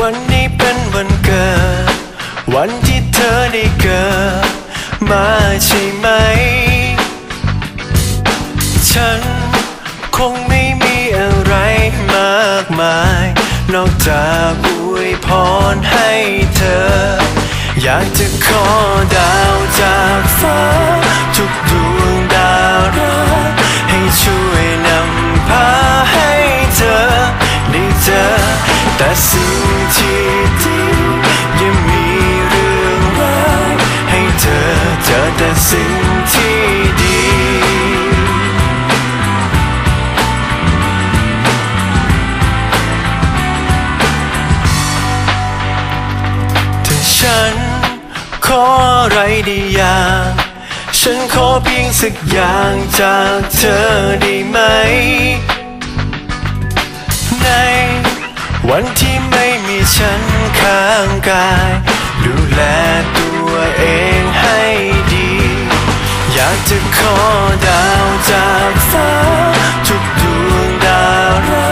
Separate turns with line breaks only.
วันนี้เป็นวันเกิด วันที่เธอได้เกิด มาใช่ไหม ฉันคงไม่มีอะไรมากมาย นอกจากอวยพรให้เธอ อยากจะขอได้ แต่สิ่งที่ดียังมีเรื่องร้ายให้เธอเจอแต่สิ่งที่ดีถ้าฉันขออะไรได้อย่างฉันขอเพียงสักอย่างจากเธอได้ไหม วันที่ไม่มีฉันข้างกาย ดูแลตัวเองให้ดี อยากจะขอดาวจากฟ้า